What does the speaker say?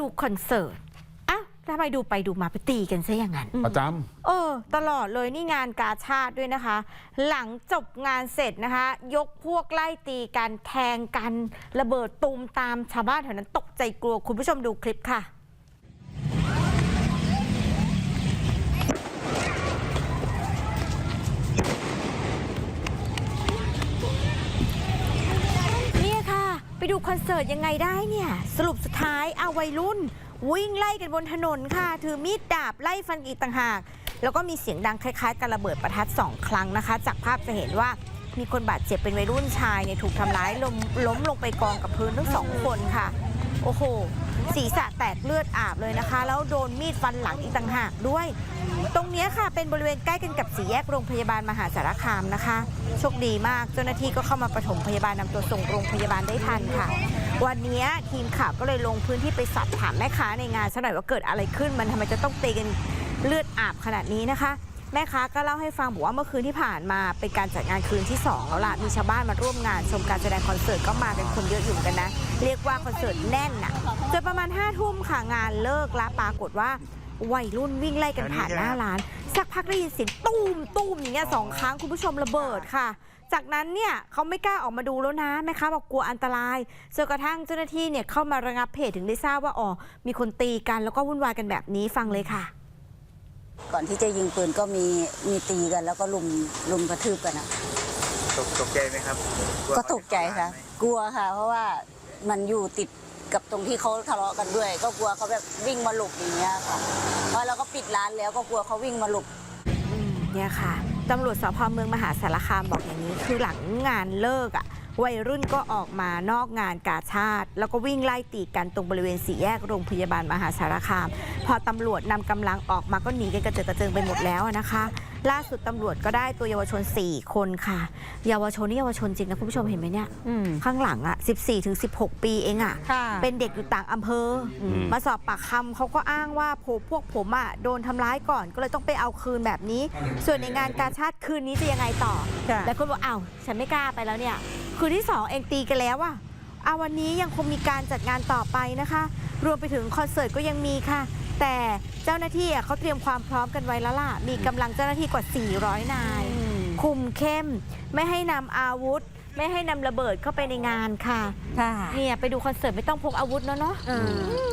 ดูคอนเสิร์ตอ้าวทำไมดูไปดูมาไปตีกันซะอย่างนั้น ประจเออ ตลอดเลยนี่งานกาชาติด้วยนะคะ หลังจบงานเสร็จนะคะ ยกพวกไล่ตีกันแทงกัน ระเบิดตูมตามชาวบ้านแถวนั้นตกใจกลัวคุณผู้ชมดูคลิปค่ะ เนี่ยค่ะ ไปดูคอนเสิร์ตยังไงได้เนี่ย สรุปสุดท้ายเอาวัยรุ่น วิ่งไล่กันบนถนนค่ะ ถือมีดดาบไล่ฟันอีกต่างหาก แล้วก็มีเสียงดังคล้ายๆการระเบิดประทัดสองครั้งนะคะ จากภาพจะเห็นว่ามีคนบาดเจ็บเป็นวัยรุ่นชายเนี่ยถูกทำร้ายล้มล้มลงไปกองกับพื้นทั้งสองคนค่ะ โอ้โห ศีรษะแตกเลือดอาบเลยนะคะ แล้วโดนมีดฟันหลังอีกต่างหากด้วย ตรงนี้ค่ะเป็นบริเวณใกล้กันกับสี่แยกโรงพยาบาลมหาสารคามนะคะ โชคดีมากเจ้าหน้าที่ก็เข้ามาปฐมพยาบาลนำตัวส่งโรงพยาบาลได้ทันค่ะ วันนี้ทีมข่าวก็เลยลงพื้นที่ไปสอบถามแม่ค้าในงานซะหน่อยว่าเกิดอะไรขึ้นมันทำไมจะต้องตีกันเลือดอาบขนาดนี้นะคะ แม่ค้าก็เล่าให้ฟังบอกว่าเมื่อคืนที่ผ่านมาเป็นการจัดงานคืนที่ 2 แล้วล่ะ มีชาวบ้านมาร่วมงานชมการแสดงคอนเสิร์ตก็มากันคนเยอะอยู่กันนะ เรียกว่าคอนเสิร์ตแน่นน่ะจนประมาณ5้าทุ่มค่ะงานเลิกละปรากฏว่าวัยรุ่นวิ่งไล่กันผ่านหน้าร้าน สักพักได้ยินเสียงตุ้มตุ้มอย่างเงี้ยสองครั้งคุณผู้ชมระเบิดค่ะ จากนั้นเนี่ยเขาไม่กล้าออกมาดูแล้วนะแม่ค้าบอกกลัวอันตรายจนกระทั่งเจ้าหน้าที่เนี่ยเข้ามาระงับเหตุถึงได้ทราบว่าอ๋อมีคนตีกันแล้วก็วุ่นวายกันแบบนี้ฟังเลยค่ะ ก่อนที่จะยิงปืนก็มีมีตีกัน แล้วก็ลุมลุมกระทืบกันอะตกตกใจไหมครับลัวก็ตกใจค่ะกลัวค่ะ เพราะว่ามันอยู่ติดกับตรงที่เขาทะเลาะกันด้วย ก็กลัวเขาแบบวิ่งมาหลบอย่างเงี้ยค่ะเพราะเราก็ปิดร้านแล้วก็กลัวเขาวิ่งมาหลบ อืมเนี่ยค่ะตำรวจสพเมืองมหาสารคามบอกอย่างนี้ คือหลังงานเลิกอะ วัยรุ่นก็ออกมานอกงานกาชาติ แล้วก็วิ่งไล่ตีกันตรงบริเวณสี่แยกโรงพยาบาลมหาสารคาม พอตำรวจนำกำลังออกมาก็หนีกันกระเจิดกระเจิงไปหมดแล้วอะนะคะ ล่าสุดตำรวจก็ได้ตัวเยาวชน 4 คนค่ะ เยาวชนนี่เยาวชนจริงนะคุณผู้ชมเห็นไหมเนี่ยอืมข้างหลังอะ14ถึง16 ปีเองอะค่ะ เป็นเด็กอยู่ต่างอำเภออมมาสอบปากคำเขาก็อ้างว่าผมพวกผมอะโดนทำร้ายก่อนก็เลยต้องไปเอาคืนแบบนี้ ส่วนในงานการชาติคืนนี้จะยังไงต่อค่ะแล้วคนบอกอ้าวฉันไม่กล้าไปแล้วเนี่ย คืนที่สองเองตีกันแล้วอะเอาวันนี้ยังคงมีการจัดงานต่อไปนะคะ รวมไปถึงคอนเสิร์ตก็ยังมีค่ะ แต่เจ้าหน้าที่อะเขาเตรียมความพร้อมกันไว้แล้วล่ะ มีกำลังเจ้าหน้าที่กว่า 400 นาย คุมเข้ม ไม่ให้นำอาวุธ ไม่ให้นำระเบิดเข้าไปในงานค่ะ ค่ะ เนี่ย ไปดูคอนเสิร์ตไม่ต้องพกอาวุธเนาะเนาะ เออ